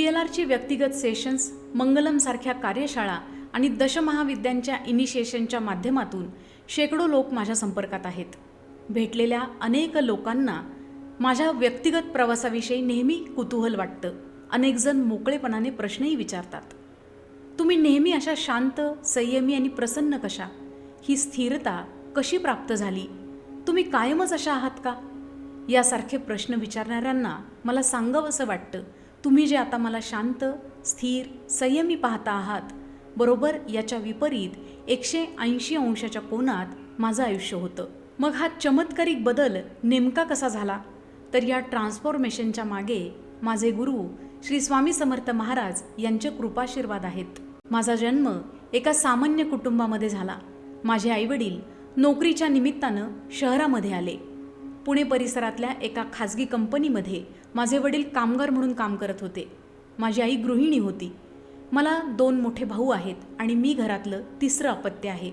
P L आरची व्यक्तिगत sessions मंगलमसारख्या कार्यशाळा आणि दशमहाविद्यांच्या इनिशिएशनच्या माध्यमातून शेकडो लोक माझ्या संपर्कात आहेत. भेटलेल्या अनेक लोकांना माझ्या व्यक्तिगत प्रवासाविषयी नेहमी कुतूहल वाटतं. अनेकजण मोकळेपणाने प्रश्नही विचारतात. तुम्ही नेहमी अशा शांत संयमी आणि प्रसन्न कशा? ही स्थिरता कशी प्राप्त झाली? तुम्ही कायमच अशा आहात का? यासारखे प्रश्न विचारणाऱ्यांना मला सांगावंसं वाटतं तुम्ही जे आता मला शांत स्थिर संयमी पाहता आहात बरोबर याच्या विपरीत एकशे ऐंशी अंशाच्या कोनात माझं आयुष्य होतं. मग हा चमत्कारिक बदल नेमका कसा झाला? तर या ट्रान्सफॉर्मेशनच्या मागे माझे गुरु श्री स्वामी समर्थ महाराज यांचे कृपाशीर्वाद आहेत. माझा जन्म एका सामान्य कुटुंबामध्ये झाला. माझे आईवडील नोकरीच्या निमित्तानं शहरामध्ये आले. पुणे परिसरातल्या एका खाजगी कंपनीमध्ये माझे वडील कामगार म्हणून काम करत होते. माझी आई गृहिणी होती. मला दोन मोठे भाऊ आहेत आणि मी घरातलं तिसरं अपत्य आहे.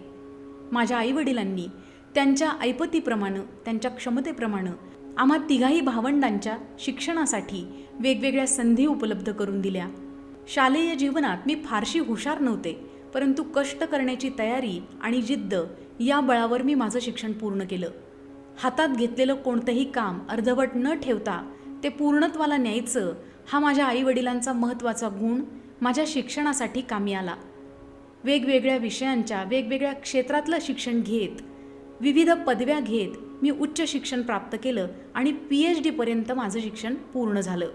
माझ्या आईवडिलांनी त्यांच्या ऐपतीप्रमाणे त्यांच्या क्षमतेप्रमाणे आम्हा तिघाही भावंडांच्या शिक्षणासाठी वेगवेगळ्या संधी उपलब्ध करून दिल्या. शालेय जीवनात मी फारशी हुशार नव्हते परंतु कष्ट करण्याची तयारी आणि जिद्द या बळावर मी माझं शिक्षण पूर्ण केलं. हातात घेतलेलं कोणतंही काम अर्धवट न ठेवता ते पूर्णत्वाला न्यायचं हा माझ्या आईवडिलांचा महत्त्वाचा गुण माझ्या शिक्षणासाठी कामी आला. वेगवेगळ्या विषयांच्या वेगवेगळ्या क्षेत्रातलं शिक्षण घेत विविध पदव्या घेत मी उच्च शिक्षण प्राप्त केलं आणि पी एच डीपर्यंत माझं शिक्षण पूर्ण झालं.